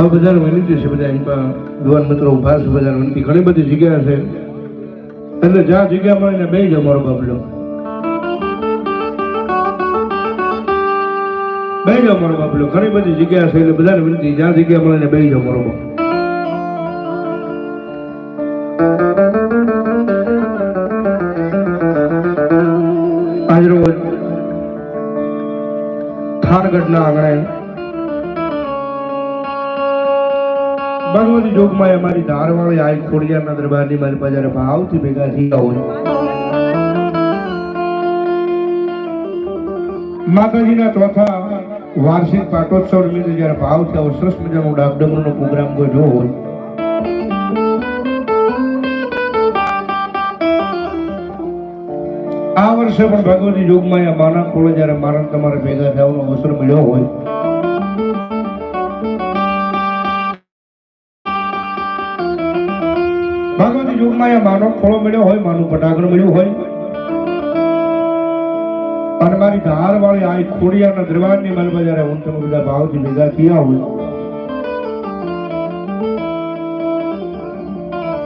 આ બધા વિનંતી છે બધા એમાં દુવાન મિત્રો ઊભા છે બધા વિનંતી ઘણી બધી જગ્યા છે. એટલે જ્યાં જગ્યા મળે ને બે જ અમારો બાબલો બે જ અમારો બાબલો ઘણી બધી જગ્યા છે એટલે બધાને વિનંતી જ્યાં જગ્યા મળે ને બે જ અમારો બાબલો આજ રોજ થાનગઢના આંગણે ભગવતી જોગમાં અમારી ધારવાળી આઈ ખોડિયાના દરબારની મારી બજાર ભાવથી ભેગા થયા હોય. માતાજીના ચોથા વાર્ષિક પાટોત્સવ નિમિત્તે જ્યારે ભાવ આવો સરસ મજાનો ડાકડમરૂનો પ્રોગ્રામ કોઈ જો હોય. આ વર્ષે પણ ભગવતી જોગમાં માના ખોળે જ્યારે મારા તમારે ભેગા થવાનો અવસર મળ્યો હોય. યુગમાં એ માનો, ખોળો મળ્યો હોય, માનું પટાકણ મળ્યું હોય. અને મારી ધાર વાળી આ ખોડિયાના દરબારની મનમાં જયારે હું તમે બધા ભાવથી ભેગા થયા હોય.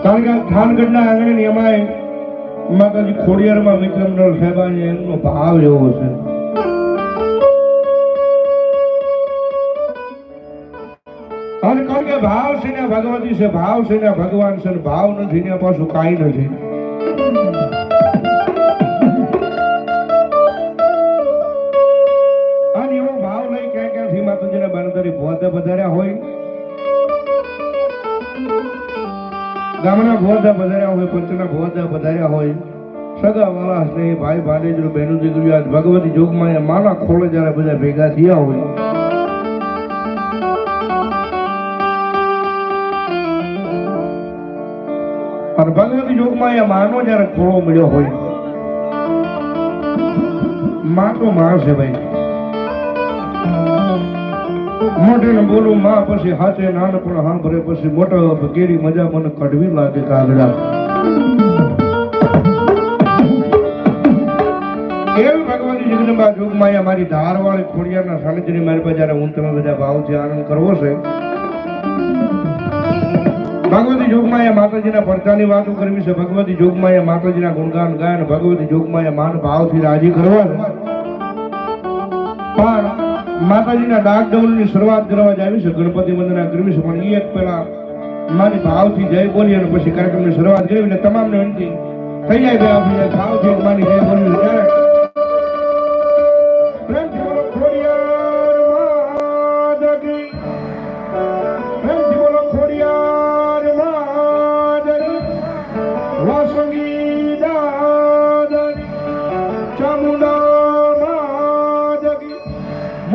કારણ કે આ થાનગઢના આંગણે એમાંય માતાજી ખોડિયારમાં વિક્રમ સાહેબાને એમનો ભાવ એવો છે. ભાવ છે ને ભગવતી છે, ભાવ છે ને ભગવાન છે ભાવ નથી ને પાછું કાંઈ નથી. અને એવો ભાવ લઈ ક્યાં ક્યાંથી માતાજીના બાનતરી ભોતે વધાર્યા હોય. ગામના ભોતા વધાર્યા હોય, પંચના ભોતા વધાર્યા હોય. સગા વાળા, સ્નેહી ભાઈ ભાડેજરો બહેનો દીકરીઓ આજ ભગવતી જોગમાં માના ખોળે જ્યારે બધા ભેગા થયા હોય. અને ભગવતી જોગમાં એ માનો જ્યારે ખોળો મળ્યો હોય. માં તો માં છે ભાઈ. મોઢે બોલું, માં, પછી હાથે નાનપણ સાંભળે પછી મોટા કેરી મજા મને કડવી લાગે કાગડા. એવી ભગવાનની જગદંબા જોગમાં મારી ધારવાળી ખોડિયારના સાનિધ્યની મારી પાસે જ્યારે હું તમે બધા ભાવથી આનંદ કરવો છે. ભગવતી જોગમાં એ માતાજીના પરચાની વાતો કરવી છે. ભગવતી જોગમાં એ માતાજીના ગુણગાન ગાય અને ભગવતી જોગમાં એ માન ભાવથી રાજી કરવા પણ માતાજીના ડાક ડોલની શરૂઆત કરવા જાવી છે. ગણપતિ વંદના કરવી છે. પણ એ એક પેલા મારી ભાવથી જય બોલી અને પછી કાર્યક્રમની શરૂઆત કરી અને તમામને વિનંતી થઈ જાય આપણે ભાવથી માની જય બોલી પ્રેમથી બોલો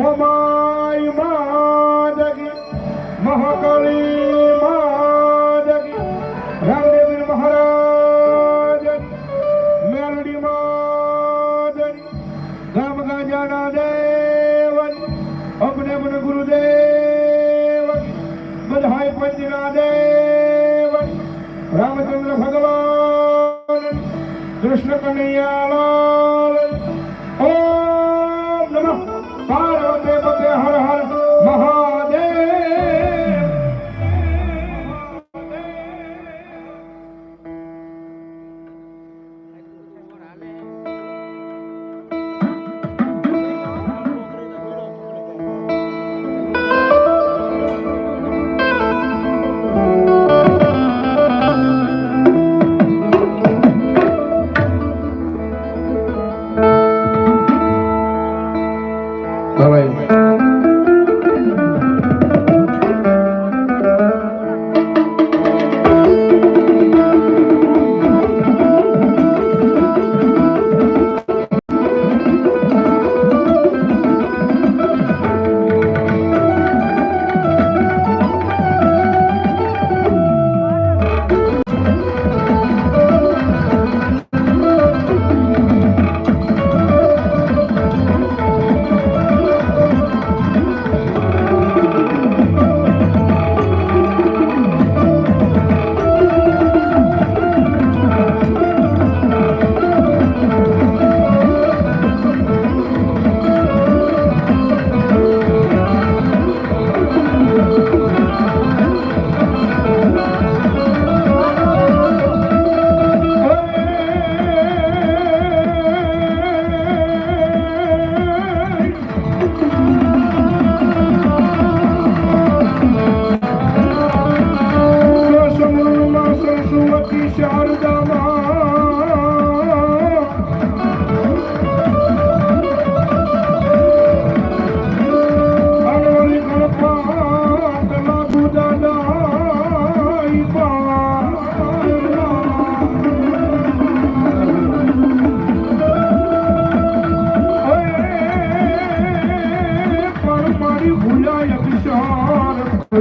મોમાઈ કી મહાકાળી માતા કી રામદેવ મહારાજ મેલડી માતા ગામ ગાજાના દેવન અપને અપને ગુરુદેવ બધાય પંચના દેવન રામચંદ્ર ભગવાન કૃષ્ણ કનૈયાલાલ ઓમ All right.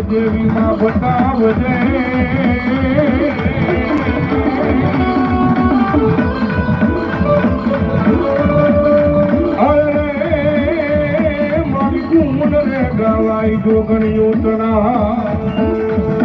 દેવી માં બતાવજે. અરે મારી કુમન રે ગવાઈ જોગણિયો તણા